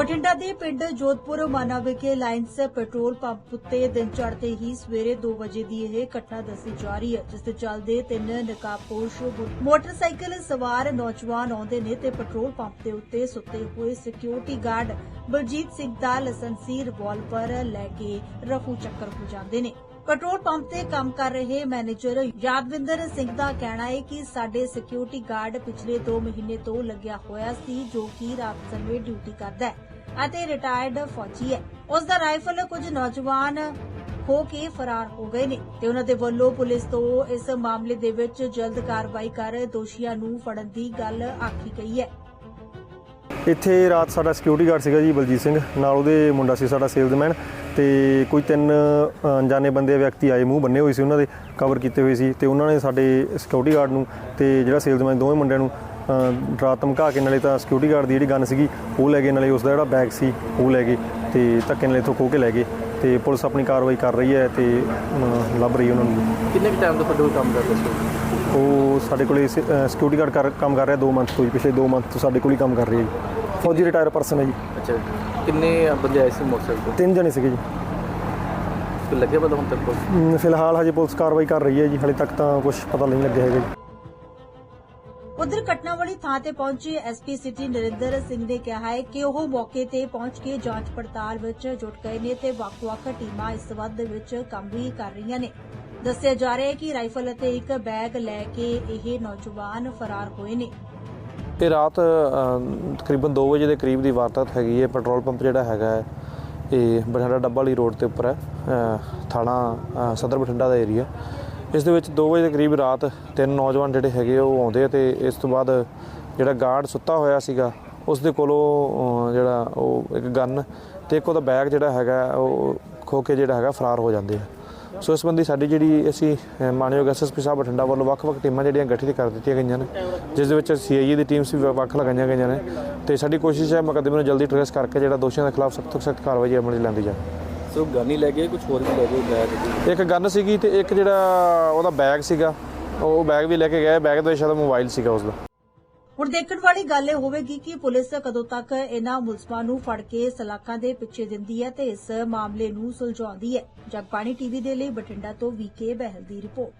ਬਠਿੰਡਾ ਦੇ ਪਿੰਡ ਜੋਧਪੁਰ ਮਾਨਾ ਵਿਖੇ ਲਾਇਨਸ ਪੈਟਰੋਲ ਪੰਪ ਉੱਤੇ ਦਿਨ ਚੜ੍ਹਦੇ ਹੀ ਸਵੇਰੇ 2 ਵਜੇ ਦੀ ਇਹ ਘਟਨਾ ਦੱਸੀ ਜਾ ਰਹੀ ਹੈ, ਜਿਸ ਦੇ ਚੱਲਦੇ ਤਿੰਨ ਨਕਾਬਪੋਸ਼ ਮੋਟਰਸਾਈਕਲ ਸਵਾਰ ਨੌਜਵਾਨ ਆਉਂਦੇ ਨੇ ਤੇ ਪੈਟਰੋਲ ਪੰਪ ਦੇ ਉੱਤੇ ਸੁੱਤੇ ਹੋਏ ਸਿਕਿਉਰਿਟੀ ਗਾਰਡ ਬਲਜੀਤ ਸਿੰਘ ਦਾ ਲਾਇਸੈਂਸੀ ਰਿਵਾਲਵਰ ਲੈ ਕੇ ਰਫੂ ਚੱਕਰ ਹੋ ਜਾਂਦੇ ਨੇ। ਪੈਟਰੋਲ ਪੰਪ ਤੇ ਕੰਮ ਕਰ ਰਹੇ ਮੈਨੇਜਰ ਯਾਦਵਿੰਦਰ ਸਿੰਘ ਦਾ ਕਹਿਣਾ ਹੈ ਕਿ ਸਾਡੇ ਸਿਕਿਉਰਿਟੀ ਗਾਰਡ ਪਿਛਲੇ 2 ਮਹੀਨੇ ਤੋਂ ਲੱਗਿਆ ਹੋਇਆ ਸੀ, ਜੋ ਕਿ ਰਾਤ ਸਮੇਂ ਡਿਊਟੀ ਕਰਦਾ ਹੈ। ਅਤੇ ਰਿਟਾਇਰਡ ਫੌਜੀ ਹੈ। ਉਸ ਦਾ ਰਾਈਫਲ ਕੁਝ ਨੌਜਵਾਨ ਹੋ ਕੇ ਫਰਾਰ ਹੋ ਗਏ ਨੇ ਤੇ ਉਹਨਾਂ ਦੇ ਵੱਲੋਂ ਪੁਲਿਸ ਤੋਂ ਇਸ ਮਾਮਲੇ ਦੇ ਵਿੱਚ ਜਲਦ ਕਾਰਵਾਈ ਕਰ ਦੋਸ਼ੀਆਂ ਨੂੰ ਫੜਨ ਦੀ ਗੱਲ ਆਖੀ ਗਈ ਹੈ। ਇੱਥੇ ਰਾਤ ਸਾਡਾ ਸਿਕਿਉਰਿਟੀ ਗਾਰਡ ਸੀਗਾ ਜੀ ਬਲਜੀਤ ਸਿੰਘ ਨਾਲ ਉਹਦੇ ਮੁੰਡਾ ਸੀ ਸਾਡਾ ਸੇਲਜ਼ਮੈਨ ਤੇ ਕੋਈ ਤਿੰਨ ਅ, ਅਣਜਾਣੇ ਬੰਦੇ ਵਿਅਕਤੀ ਆਏ ਮੂੰਹ ਬੰਨੇ ਹੋਏ ਸੀ ਉਹਨਾਂ ਦੇ ਕਵਰ ਕੀਤੇ ਹੋਏ ਸੀ ਤੇ ਉਹਨਾਂ ਨੇ ਸਾਡੇ ਸਿਕਿਉਰਿਟੀ ਗਾਰਡ ਨੂੰ ਤੇ ਜਿਹੜਾ ਸੇਲਜ਼ਮੈਨ ਦੋਵੇਂ ਮੁੰਡਿਆਂ ਨੂੰ ਰਾਤ ਧਮਕਾ ਕੇ ਨਾਲੇ ਤਾਂ ਸਿਕਿਉਰਿਟੀ ਗਾਰਡ ਦੀ ਜਿਹੜੀ ਗਨ ਸੀਗੀ ਉਹ ਲੈ ਗਏ ਨਾਲੇ ਉਸ ਦਾ ਜਿਹੜਾ ਬੈਗ ਸੀ ਉਹ ਲੈ ਗਏ ਤੇ ਧੱਕੇ ਨਾਲੇ ਇੱਥੋਂ ਖੋਹ ਕੇ ਲੈ ਗਏ। ਤੇ ਪੁਲਿਸ ਆਪਣੀ ਕਾਰਵਾਈ ਕਰ ਰਹੀ ਹੈ ਤੇ ਲੱਭ ਰਹੀ ਹੈ ਉਹਨਾਂ ਨੂੰ। ਕਿੰਨੇ ਕੁ ਟਾਈਮ ਤੋਂ ਤੁਹਾਡੇ ਕੋਲ ਕੰਮ ਕਰਦੇ ਸੀ? ਉਹ ਸਾਡੇ ਕੋਲੇ ਸਿਕਿਉਰਿਟੀ ਗਾਰਡ ਕਰ ਕੰਮ ਕਰ ਰਿਹਾ 2 ਮੰਥ ਤੋਂ ਜੀ ਪਿਛਲੇ 2 ਮੰਥ ਤੋਂ ਸਾਡੇ ਕੋਲ ਹੀ ਕੰਮ ਕਰ ਰਹੀ ਜੀ। ਫੌਜੀ ਰਿਟਾਇਰ ਪਰਸਨ ਹੈ ਜੀ। ਅੱਛਾ ਕਿੰਨੇ ਬੰਦੇ ਆਏ ਸੀ ਮੋਟਰਸਾਈਕਲ ਤਿੰਨ ਜਣੇ ਸੀਗੇ ਜੀ। ਤੇ ਲੱਗੇ ਪਤਾ ਹੁਣ ਤੱਕ ਕੁਛ? ਅਮ ਫਿਲਹਾਲ ਹਜੇ ਪੁਲਿਸ ਕਾਰਵਾਈ ਕਰ ਰਹੀ ਹੈ ਜੀ ਹਲੇ ਤੱਕ ਤਾਂ ਕੁਝ ਪਤਾ ਨਹੀਂ ਲੱਗਿਆ ਹੈਗਾ ਜੀ। ਉਧਰ ਘਟਨਾ ਵਾਲੀ ਥਾਂ ਤੇ ਪਹੁੰਚੇ ਐਸਪੀ ਸਿਟੀ ਨਰਿੰਦਰ ਸਿੰਘ ਨੇ ਕਿਹਾ ਹੈ ਕਿ ਉਹ ਮੌਕੇ ਤੇ ਪਹੁੰਚ ਕੇ ਜਾਂਚ ਪੜਤਾਲ ਵਿੱਚ ਜੁਟ ਗਏ ਨੇ ਤੇ ਵੱਖ-ਵੱਖ ਟੀਮਾਂ ਇਸ ਸੰਬੰਧ ਵਿੱਚ ਕੰਮ ਵੀ ਕਰ ਰਹੀਆਂ ਨੇ। ਦੱਸਿਆ ਜਾ ਰਿਹਾ ਹੈ ਕਿ ਰਾਈਫਲ ਅਤੇ ਇੱਕ ਬੈਗ ਲੈ ਕੇ ਇਹ ਨੌਜਵਾਨ ਫਰਾਰ ਹੋਏ ਨੇ। ਇਹ ਰਾਤ ਤਕਰੀਬਨ 2 ਵਜੇ ਦੇ ਕਰੀਬ ਦੀ ਵਾਰਦਾਤ ਹੈਗੀ ਹੈ। ਪੈਟਰੋਲ ਪੰਪ ਜਿਹੜਾ ਹੈਗਾ ਹੈ, ਇਹ ਬਠਿੰਡਾ ਡੱਬਾ ਵਾਲੀ ਰੋਡ ਤੇ ਉੱਪਰ ਹੈ। ਥਾਣਾ ਸਦਰ ਬਠਿੰਡਾ ਦਾ ਏਰੀਆ। ਇਸ ਦੇ ਵਿੱਚ 2 ਵਜੇ ਦੇ ਕਰੀਬ ਰਾਤ ਤਿੰਨ ਨੌਜਵਾਨ ਜਿਹੜੇ ਹੈਗੇ ਆ, ਉਹ ਆਉਂਦੇ ਆ ਤੇ ਇਸ ਤੋਂ ਬਾਅਦ ਜਿਹੜਾ ਗਾਰਡ ਸੁੱਤਾ ਹੋਇਆ ਸੀਗਾ ਉਸ ਦੇ ਕੋਲੋਂ ਜਿਹੜਾ ਉਹ ਇੱਕ ਗਨ ਤੇ ਇੱਕ ਉਹਦਾ ਬੈਗ ਜਿਹੜਾ ਹੈਗਾ ਉਹ ਖੋ ਕੇ ਜਿਹੜਾ ਹੈਗਾ ਫਰਾਰ ਹੋ ਜਾਂਦੇ ਆ। ਸੋ ਇਸ ਸੰਬੰਧੀ ਸਾਡੀ ਜਿਹੜੀ ਅਸੀਂ ਅ, ਮਾਨਯੋਗ ਐਸਐਸਪੀ ਸਾਹਿਬ ਬਠਿੰਡਾ ਵੱਲੋਂ ਵੱਖ-ਵੱਖ ਟੀਮਾਂ ਜਿਹੜੀਆਂ ਗਠਿਤ ਕਰ ਦਿੱਤੀਆਂ ਗਈਆਂ ਨੇ ਜਿਸ ਦੇ ਵਿੱਚ ਸੀਆਈਏ ਦੀ ਟੀਮਸ ਵੀ ਵੱਖ ਲਗਾਈਆਂ ਗਈਆਂ ਨੇ ਤੇ ਸਾਡੀ ਕੋਸ਼ਿਸ਼ ਹੈ ਮੁਕੱਦਮੇ ਨੂੰ ਜਲਦੀ ਟ੍ਰੇਸ ਕਰਕੇ ਜਿਹੜਾ ਦੋਸ਼ੀਆਂ ਦੇ ਖਿਲਾਫ ਸਖਤ ਤੋਂ ਸਖਤ ਕਾਰਵਾਈ ਅਮਲ 'ਚ ਲੈਂਦੀ ਜਾਵੇ। ਸੋ ਗਾਨੀ ਲੈ ਗਏ ਕੁਝ ਹੋਰ ਵੀ ਲੈ ਗਏ ਬੈਗ ਇੱਕ ਗਨ ਸੀਗੀ ਤੇ ਇੱਕ ਜਿਹੜਾ ਉਹਦਾ ਬੈਗ ਸੀਗਾ ਉਹ ਬੈਗ ਵੀ ਲੈ ਕੇ ਗਏ ਬੈਗ ਦੇ ਵਿੱਚ ਸ਼ਾਇਦ ਮੋਬਾਈਲ ਸੀਗਾ ਉਸਦਾ। ਹੁਣ ਦੇਖਣ ਵਾਲੀ ਗੱਲ ਇਹ ਹੋਵੇਗੀ ਕਿ ਪੁਲਿਸ ਕਦੋਂ ਤੱਕ ਇਹਨਾਂ ਮੁਲਜ਼ਮਾਂ ਨੂੰ ਫੜ ਕੇ ਸਲਾਖਾਂ ਦੇ ਪਿੱਛੇ ਦਿੰਦੀ ਹੈ ਤੇ ਇਸ ਮਾਮਲੇ ਨੂੰ ਸੁਲਝਾਉਂਦੀ ਹੈ। ਜਗਬਾਣੀ ਟੀਵੀ ਦੇ ਲਈ ਬਠਿੰਡਾ ਤੋਂ ਵੀਕੇ ਬਹਿਲ ਦੀ ਰਿਪੋਰਟ।